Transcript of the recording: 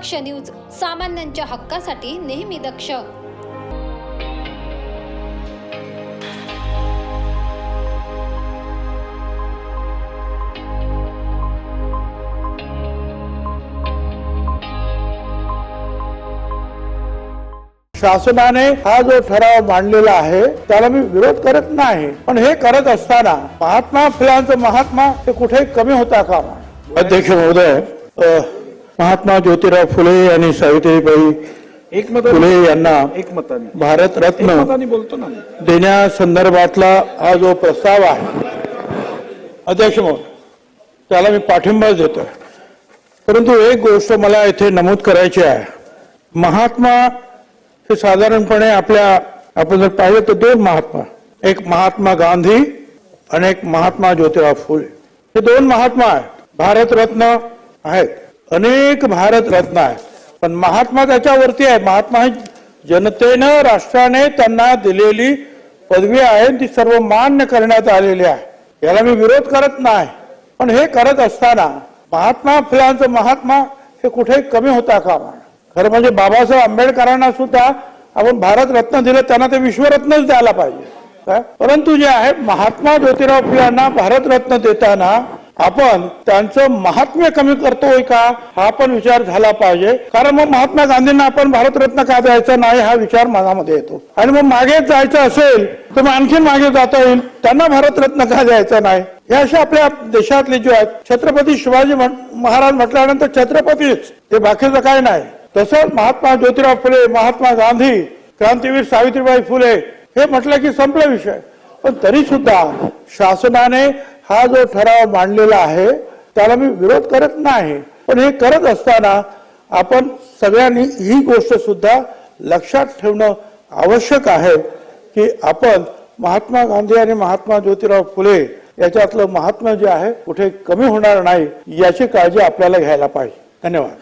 दक्ष news सामान्यांच्या हक्कासाठी नेहमी दक्ष. शासनाने हा जो ठराव मांडलेला आहे त्याला मी विरोध करत नाही. पण हे करत असताना महात्मा फुलांचं महात्मा हे कुठे कमी होता कामा. अध्यक्ष महोदय अ, महात्मा ज्योतिराव फुले आणि सावित्रीबाई फुले यांना भारतरत्न बोलतो ना. देण्यासंदर्भातला हा जो प्रस्ताव आहे अध्यक्ष महोदय त्याला मी पाठिंबा देतोय. परंतु एक गोष्ट मला इथे नमूद करायची आहे. महात्मा हे साधारणपणे आपल्या आपण जर पाहिलं तर दोन महात्मा. एक महात्मा गांधी आणि एक महात्मा ज्योतिराव फुले. हे दोन महात्मा आहेत. भारतरत्न आहेत. अनेक भारतरत्न आहे. पण महात्मा त्याच्यावरती आहे. महात्मा जनतेनं राष्ट्राने त्यांना दिलेली पदवी आहे ती सर्व मान्य करण्यात आलेली आहे. याला मी विरोध करत नाही. पण हे करत असताना महात्मा फुलांचं महात्मा हे कुठे कमी होता का? खरं म्हणजे बाबासाहेब आंबेडकरांना सुद्धा आपण भारतरत्न दिलं त्यांना ते विश्वरत्नच द्यायला पाहिजे. काय? परंतु जे आहे महात्मा ज्योतिराव फुलांना भारतरत्न देताना आपण त्यांचं महात्म्य कमी करतोय का हा पण विचार झाला पाहिजे. कारण मग महात्मा गांधींना आपण भारतरत्न का द्यायचा नाही हा विचार मनामध्ये येतो. आणि मग मागे जायचं असेल तर मग आणखी मागे जाता येईल. त्यांना भारतरत्न का द्यायचा नाही? हे असे आपल्या देशातले जे आहेत छत्रपती शिवाजी महाराज म्हटल्यानंतर छत्रपतीच ते बाकीचं काय नाही. तसंच महात्मा ज्योतिराव फुले महात्मा गांधी क्रांतीवीर सावित्रीबाई फुले हे म्हटलं की संपला विषय. पण तरी सुद्धा शासनाने हा जो ठराव मांडलेला आहे त्याला मी विरोध करत नाही. पण हे करत असताना आपण सगळ्यांनी ही गोष्ट सुद्धा लक्षात ठेवणं आवश्यक आहे की आपण महात्मा गांधी आणि महात्मा ज्योतिराव फुले याच्यातलं महात्मा जे आहे कुठे कमी होणार नाही याची काळजी आपल्याला घ्यायला पाहिजे. धन्यवाद.